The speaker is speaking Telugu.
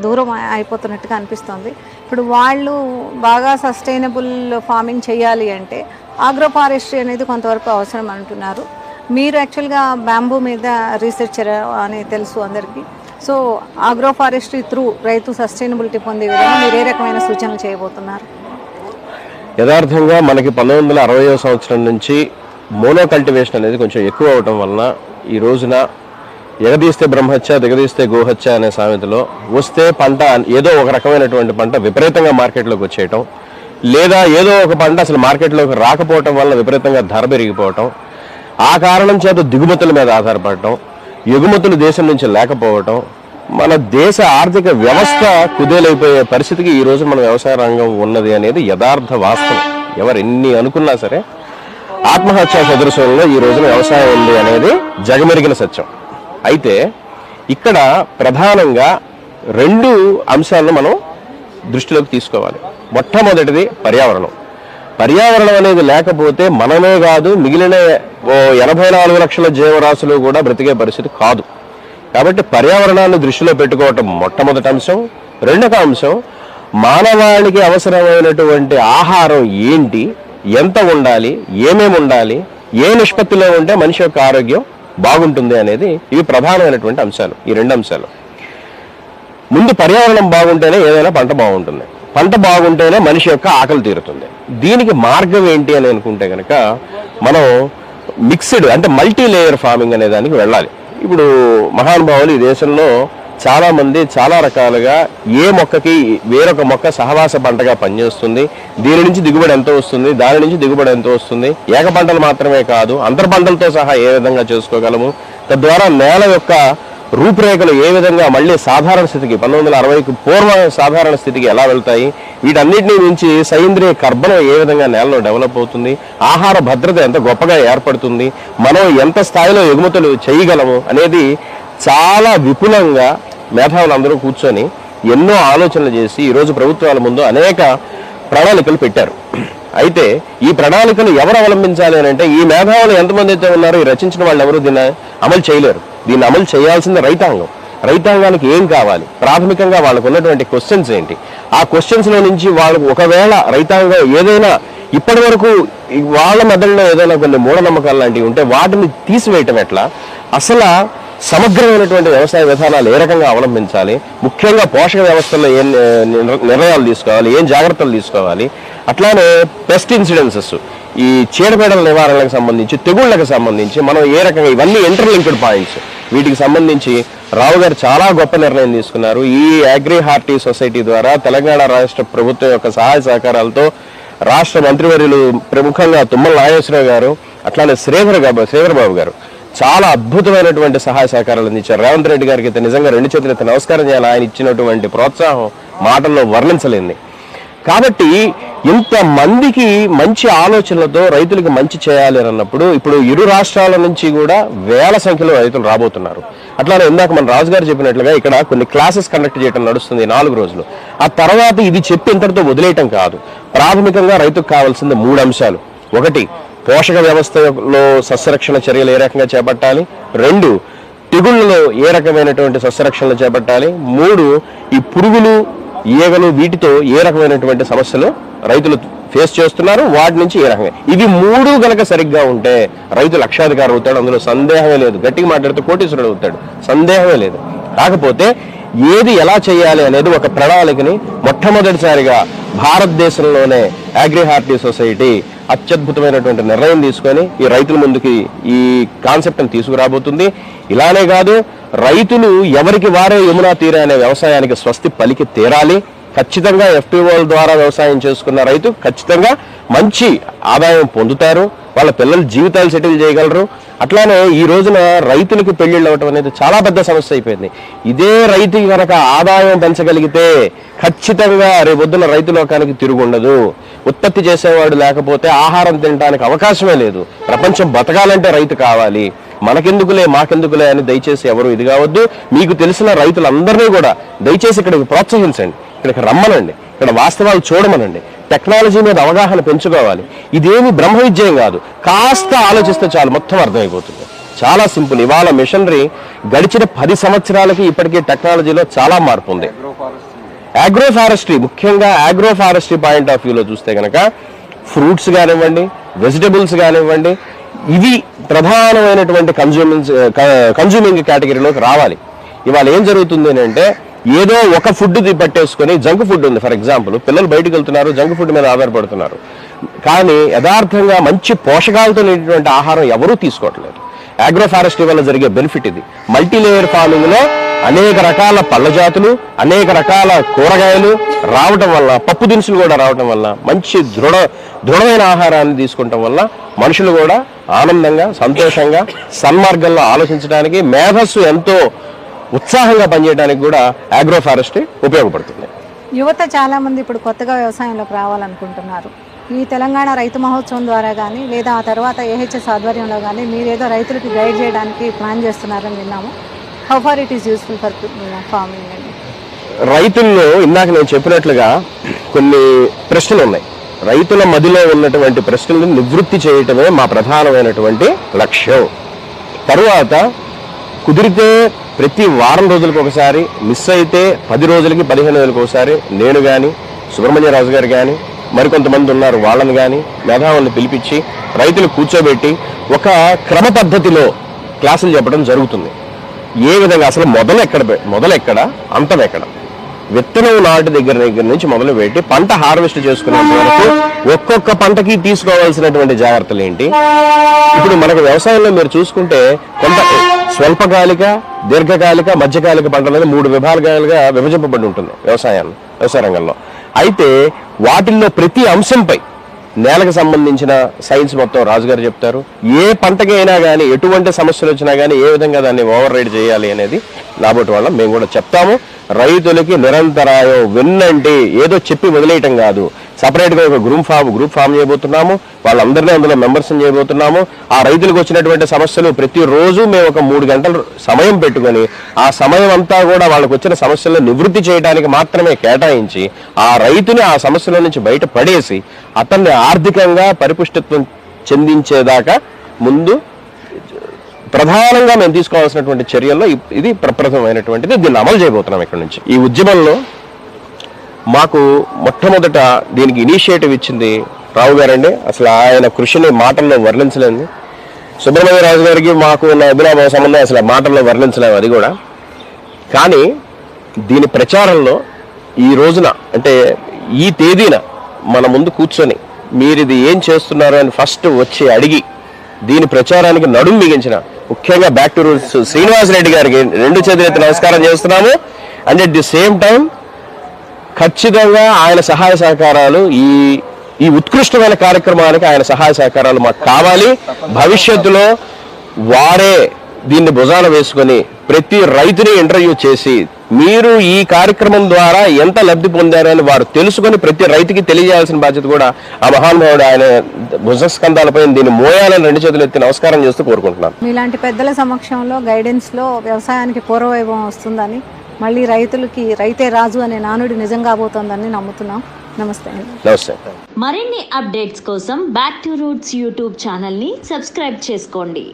దూరం అయిపోతున్నట్టుగా అనిపిస్తుంది. ఇప్పుడు వాళ్ళు బాగా సస్టైనబుల్ ఫార్మింగ్ చేయాలి అంటే ఆగ్రో ఫారెస్ట్రీ అనేది కొంతవరకు అవసరం అంటున్నారు. మీరు యాక్చువల్గా బ్యాంబూ మీద రీసెర్చర్ అని తెలుసు అందరికీ. సో ఆగ్రో ఫారెస్ట్రీ త్రూ రైతు సస్టైనబిలిటీ పొందే విధంగా మీరు ఏ రకమైన సూచనలు చేయబోతున్నారు? యథార్థంగా మనకి పంతొమ్మిది వందల సంవత్సరం నుంచి మోనో కల్టివేషన్ అనేది కొంచెం ఎక్కువ అవడం వలన ఈ రోజున ఎగదీస్తే బ్రహ్మహత్య దిగదీస్తే గోహత్య అనే సామెతలో వస్తే పంట ఏదో ఒక రకమైనటువంటి పంట విపరీతంగా మార్కెట్లోకి వచ్చేయటం లేదా ఏదో ఒక పంట అసలు మార్కెట్లోకి రాకపోవటం వల్ల విపరీతంగా ధర పెరిగిపోవటం ఆ కారణం చేత దిగుమతుల మీద ఆధారపడటం ఎగుమతులు దేశం నుంచి లేకపోవటం మన దేశ ఆర్థిక వ్యవస్థ కుదేలైపోయే పరిస్థితికి ఈ రోజు మన వ్యవసాయ రంగం ఉన్నది అనేది యథార్థ వాస్తవం. ఎవరు ఎన్ని అనుకున్నా సరే ఆత్మహత్యా సదృశ్యంలో ఈ రోజున వ్యవసాయం ఉంది అనేది జగమెరిగిన సత్యం. అయితే ఇక్కడ ప్రధానంగా రెండు అంశాలను మనం దృష్టిలోకి తీసుకోవాలి. మొట్టమొదటిది పర్యావరణం. పర్యావరణం అనేది లేకపోతే మనమే కాదు మిగిలిన ఓ ఎనభై నాలుగు లక్షల జీవరాశులు కూడా బ్రతికే పరిస్థితి కాదు. కాబట్టి పర్యావరణాన్ని దృష్టిలో పెట్టుకోవటం మొట్టమొదటి అంశం. రెండవ అంశం మానవాళికి అవసరమైనటువంటి ఆహారం ఏంటి? ఎంత ఉండాలి? ఏమేమి ఉండాలి? ఏ నిష్పత్తిలో ఉంటే మనిషి యొక్క ఆరోగ్యం బాగుంటుంది అనేది ఇవి ప్రధానమైనటువంటి అంశాలు ఈ రెండు అంశాలు. ముందు పర్యావరణం బాగుంటేనే ఏదైనా పంట బాగుంటుంది. పంట బాగుంటేనే మనిషి యొక్క ఆకలి తీరుతుంది. దీనికి మార్గం ఏంటి అని అనుకుంటే కనుక మనం మిక్స్డ్ అంటే మల్టీ లేయర్ ఫార్మింగ్ అనే దానికి వెళ్ళాలి. ఇప్పుడు మహానుభావులు ఈ దేశంలో చాలామంది చాలా రకాలుగా ఏ మొక్కకి వేరొక మొక్క సహవాస పంటగా పనిచేస్తుంది దీని నుంచి దిగుబడి ఎంత వస్తుంది దాని నుంచి దిగుబడి ఎంత వస్తుంది. ఏక పంటలు మాత్రమే కాదు అంతర పంటలతో సహా ఏ విధంగా చేసుకోగలము? తద్వారా నేల యొక్క రూపురేఖలు ఏ విధంగా మళ్ళీ సాధారణ స్థితికి పంతొమ్మిది వందల అరవైకి పూర్వ సాధారణ స్థితికి ఎలా వెళ్తాయి? వీటన్నిటిని మించి సైంద్రియ కర్బనం ఏ విధంగా నేలలో డెవలప్ అవుతుంది? ఆహార భద్రత ఎంత గొప్పగా ఏర్పడుతుంది? మనం ఎంత స్థాయిలో ఎగుమతులు చేయగలము? అనేది చాలా విపులంగా మేధావులు అందరూ కూర్చొని ఎన్నో ఆలోచనలు చేసి ఈరోజు ప్రభుత్వాల ముందు అనేక ప్రణాళికలు పెట్టారు. అయితే ఈ ప్రణాళికలు ఎవరు అవలంబించాలి అని అంటే ఈ మేధావులు ఎంతమంది అయితే ఉన్నారో ఈ రచించిన వాళ్ళు ఎవరు దీన్ని అమలు చేయలేరు. దీన్ని అమలు చేయాల్సింది రైతాంగం. రైతాంగానికి ఏం కావాలి? ప్రాథమికంగా వాళ్ళకు ఉన్నటువంటి క్వశ్చన్స్ ఏంటి? ఆ క్వశ్చన్స్లో నుంచి వాళ్ళకు ఒకవేళ రైతాంగం ఏదైనా ఇప్పటి వరకు వాళ్ళ మధ్యలో ఏదైనా కొన్ని మూఢనమ్మకాలు లాంటివి ఉంటే వాటిని తీసివేయటం ఎట్లా? అసలు సమగ్రమైనటువంటి వ్యవసాయ విధానాలు ఏ రకంగా అవలంబించాలి? ముఖ్యంగా పోషక వ్యవస్థలో ఏం నిర్ణయాలు తీసుకోవాలి? ఏం జాగ్రత్తలు తీసుకోవాలి? అట్లానే పెస్ట్ ఇన్సిడెన్సెస్ ఈ చీడపీడల నివారణకు సంబంధించి తెగుళ్ళకు సంబంధించి మనం ఏ రకంగా ఇవన్నీ ఇంటర్లింక్డ్ పాయింట్స్ వీటికి సంబంధించి రావు గారు చాలా గొప్ప నిర్ణయం తీసుకున్నారు. ఈ అగ్రి హార్టీ సొసైటీ ద్వారా తెలంగాణ రాష్ట్ర ప్రభుత్వం యొక్క సహాయ సహకారాలతో రాష్ట్ర మంత్రివర్యులు ప్రముఖంగా తుమ్మల నాగేశ్వరరావు గారు అట్లానే శ్రీధర్ శ్రీధర్ బాబు గారు చాలా అద్భుతమైనటువంటి సహాయ సహకారాలు అందించారు. రేవంత్ రెడ్డి గారికి అయితే నిజంగా రెండు చేతులు ఎత్తి నమస్కారం చేయాలి. ఆయన ఇచ్చినటువంటి ప్రోత్సాహం మాటల్లో వర్ణించలేంది కాబట్టి ఇంత మందికి మంచి ఆలోచనలతో రైతులకు మంచి చేయాలి అన్నప్పుడు ఇప్పుడు ఇరు రాష్ట్రాల నుంచి కూడా వేల సంఖ్యలో రైతులు రాబోతున్నారు. అట్లానే ఇందాక మన రాజుగారు చెప్పినట్లుగా ఇక్కడ కొన్ని క్లాసెస్ కండక్ట్ చేయడం నడుస్తుంది నాలుగు రోజులు. ఆ తర్వాత ఇది చెప్పి ఇంతటితో వదిలేయటం కాదు. ప్రాథమికంగా రైతుకు కావాల్సింది మూడు అంశాలు. ఒకటి పోషక వ్యవస్థలో సస్యరక్షణ చర్యలు ఏ రకంగా చేపట్టాలి? రెండు తెగుళ్ళలో ఏ రకమైనటువంటి సస్యరక్షణలు చేపట్టాలి? మూడు ఈ పురుగులు ఈగలు వీటితో ఏ రకమైనటువంటి సమస్యలు రైతులు ఫేస్ చేస్తున్నారు? వాటి నుంచి ఏ రకంగా? ఇవి మూడు గనక సరిగ్గా ఉంటే రైతు లక్షాధికారి అవుతాడు అందులో సందేహమే లేదు. గట్టిగా మాట్లాడితే కోటీశ్వరుడు అవుతాడు. సందేహమే లేదు. కాకపోతే ఏది ఎలా చేయాలి అనేది ఒక ప్రణాళికని మొట్టమొదటిసారిగా భారతదేశంలోనే అగ్రిహార్టీ సొసైటీ అత్యద్భుతమైనటువంటి నిర్ణయం తీసుకొని ఈ రైతుల ముందుకి ఈ కాన్సెప్ట్ని తీసుకురాబోతుంది. ఇలానే కాదు రైతులు ఎవరికి వారే యమునా తీరే అనే వ్యవసాయానికి స్వస్తి పలికి తీరాలి. ఖచ్చితంగా ఎఫ్పిఓల ద్వారా వ్యవసాయం చేసుకున్న రైతు ఖచ్చితంగా మంచి ఆదాయం పొందుతారు. వాళ్ళ పిల్లల జీవితాలు సెటిల్ చేయగలరు. అట్లానే ఈ రోజున రైతులకు పెళ్ళిళ్ళు అవ్వటం అనేది చాలా పెద్ద సమస్య అయిపోయింది. ఇదే రైతుకి కనుక ఆదాయం పెంచగలిగితే ఖచ్చితంగా రేపొద్దున రైతు లోకానికి తిరుగుండదు. ఉత్పత్తి చేసేవాడు లేకపోతే ఆహారం తినడానికి అవకాశమే లేదు. ప్రపంచం బతకాలంటే రైతు కావాలి. మనకెందుకులే మాకెందుకులే అని దయచేసి ఎవరు ఇది కావద్దు. మీకు తెలిసిన రైతులందరినీ కూడా దయచేసి ఇక్కడికి ప్రోత్సహించండి. ఇక్కడికి రమ్మనండి. ఇక్కడ వాస్తవాలు చూడమనండి. టెక్నాలజీ మీద అవగాహన పెంచుకోవాలి. ఇదేమి బ్రహ్మ విద్యం కాదు. కాస్త ఆలోచిస్తే చాలు మొత్తం అర్థమైపోతుంది. చాలా సింపుల్. ఇవాళ మిషనరీ గడిచిన పది సంవత్సరాలకి ఇప్పటికీ టెక్నాలజీలో చాలా మార్పు ఉంది. అగ్రో ఫారెస్ట్రీ ముఖ్యంగా అగ్రో ఫారెస్ట్రీ పాయింట్ ఆఫ్ వ్యూలో చూస్తే కనుక ఫ్రూట్స్ కానివ్వండి వెజిటబుల్స్ కానివ్వండి ఇవి ప్రధానమైనటువంటి కన్జ్యూమింగ్ కన్జ్యూమింగ్ కేటగిరీలోకి రావాలి. ఇవాళ ఏం జరుగుతుంది అంటే ఏదో ఒక ఫుడ్ పట్టేసుకొని జంక్ ఫుడ్ ఉంది. ఫర్ ఎగ్జాంపుల్ పిల్లలు బయటకు వెళ్తున్నారు జంక్ ఫుడ్ మీద ఆధారపడుతున్నారు. కానీ యథార్థంగా మంచి పోషకాలతో నిండినటువంటి ఆహారం ఎవరూ తీసుకోవట్లేదు. అగ్రో ఫారెస్ట్రీ వల్ల జరిగే బెనిఫిట్ ఇది. మల్టీలేయర్ ఫార్మింగ్లో లో అనేక రకాల పళ్ళ జాతులు అనేక రకాల కూరగాయలు రావటం వల్ల పప్పు దినుసులు కూడా రావటం వల్ల మంచి దృఢ దృఢమైన ఆహారాన్ని తీసుకోవటం వల్ల మనుషులు కూడా ఆనందంగా సంతోషంగా సన్మార్గంలో ఆలోచించడానికి మేధస్సు ఎంతో ఉత్సాహంగా పనిచేయడానికి కూడా ఆగ్రోఫారెస్ట్రీ ఉపయోగపడుతుంది. యువత చాలామంది ఇప్పుడు కొత్తగా వ్యవసాయంలోకి రావాలనుకుంటున్నారు. ఈ తెలంగాణ రైతు మహోత్సవం ద్వారా కానీ లేదా ఆ తర్వాత ఏహెచ్ఎస్ ఆధ్వర్యంలో కానీ మీరేదో రైతులకి గైడ్ చేయడానికి ప్లాన్ చేస్తున్నారని విన్నాము. How far it is useful for farming అండి రైతుల్లో ఇందాక నేను చెప్పినట్లుగా కొన్ని ప్రశ్నలు ఉన్నాయి. రైతుల మదిలో ఉన్నటువంటి ప్రశ్నలను నివృత్తి చేయటమే మా ప్రధానమైనటువంటి లక్ష్యం. తరువాత కుదిరితే ప్రతి వారం రోజులకు ఒకసారి మిస్ అయితే పది రోజులకి పదిహేను రోజులకు ఒకసారి నేను కానీ సుబ్రహ్మణ్యరాజు గారు కానీ మరికొంతమంది ఉన్నారు వాళ్ళని కానీ మేధావులను పిలిపించి రైతులు కూర్చోబెట్టి ఒక క్రమ పద్ధతిలో క్లాసులు చెప్పడం జరుగుతుంది. ఏ విధంగా? అసలు మొదలు ఎక్కడ పె- మొదలు ఎక్కడ? అంతం ఎక్కడ? విత్తనం నాటి దగ్గర దగ్గర నుంచి మొదలు పెట్టి పంట హార్వెస్ట్ చేసుకునేంత వరకు ఒక్కొక్క పంటకి తీసుకోవాల్సినటువంటి జాగ్రత్తలు ఏంటి? ఇప్పుడు మనకు వ్యవసాయంలో మీరు చూసుకుంటే కొంత స్వల్పకాలిక దీర్ఘకాలిక మధ్యకాలిక పంటలు మూడు విభాగాలుగా విభజింపబడి ఉంటుంది వ్యవసాయాన్ని వ్యవసాయ రంగంలో. అయితే వాటిల్లో ప్రతి అంశంపై నేలకు సంబంధించిన సైన్స్ మొత్తం రాజుగారు చెప్తారు. ఏ పంటకైనా కానీ ఎటువంటి సమస్యలు వచ్చినా కానీ ఏ విధంగా దాన్ని ఓవర్ రైడ్ చేయాలి అనేది లాబోటి వల్ల మేము కూడా చెప్తాము. రైతులకి నిరంతరాయం విన్నంటే ఏదో చెప్పి వదిలేయటం కాదు. సపరేట్గా ఒక గ్రూప్ ఫామ్ గ్రూప్ ఫామ్ చేయబోతున్నాము. వాళ్ళందరినీ అందులో మెంబర్స్ చేయబోతున్నాము. ఆ రైతులకు వచ్చినటువంటి సమస్యలు ప్రతిరోజు మేము ఒక మూడు గంటలు సమయం పెట్టుకొని ఆ సమయం అంతా కూడా వాళ్ళకు వచ్చిన సమస్యలను నివృత్తి చేయడానికి మాత్రమే కేటాయించి ఆ రైతుని ఆ సమస్యల నుంచి బయట పడేసి అతన్ని ఆర్థికంగా పరిపుష్టత్వం చెందించేదాకా ముందు ప్రధానంగా మేము తీసుకోవాల్సినటువంటి చర్యల్లో ఇది ప్రప్రథమైనటువంటిది దీన్ని అమలు చేయబోతున్నాం ఇక్కడ నుంచి. ఈ ఉద్యమంలో మాకు మొట్టమొదట దీనికి ఇనిషియేటివ్ ఇచ్చింది రావు గారండి. అసలు ఆయన కృషిని మాటల్లో వర్ణించలేదు సుబ్రహ్మణ్య రాజు గారికి మాకు ఉన్న అభిరామ సంబంధం అసలు మాటల్లో వర్ణించలేము అది కూడా. కానీ దీని ప్రచారంలో ఈ రోజున అంటే ఈ తేదీన మన ముందు కూర్చొని మీరు ఇది ఏం చేస్తున్నారు అని ఫస్ట్ వచ్చి అడిగి దీని ప్రచారానికి నడుం మిగించిన ముఖ్యంగా back to roots Srinivas Reddy గారికి రెండు చేతులెత్తి నమస్కారం చేస్తున్నాము. And at the same time ఖచ్చితంగా ఆయన సహాయ సహకారాలు ఈ ఈ ఉత్కృష్టమైన కార్యక్రమానికి ఆయన సహాయ సహకారాలు మాకు కావాలి. భవిష్యత్తులో వారే దీన్ని భుజాన వేసుకొని ప్రతి రైతుని ఇంటర్వ్యూ చేసి మీరు ఈ కార్యక్రమం ద్వారా ఎంత లబ్ధి పొందారని వారు తెలుసుకొని ప్రతి రైతుకి తెలియజేయాల్సిన బాధ్యత కూడా ఆ మహానుభావుడు ఆయన భుజస్కంధాలపై దీన్ని మోయాలని రెండు చేతులు ఎత్తి నమస్కారం చేస్తూ కోరుకుంటున్నాను. ఇలాంటి పెద్దల సమక్షంలో గైడెన్స్లో వ్యవసాయానికి పూర్వవైభవం వస్తుందని మళ్ళీ రైతులకి రైతే రాజు అనే నానుడి నిజం కాబోతోందని నమ్ముతున్నాం. నమస్తే అండి. నమస్తే. మరిన్ని అప్డేట్స్ కోసం బ్యాక్ టు రూట్స్ యూట్యూబ్ ఛానల్ని సబ్స్క్రైబ్ చేసుకోండి.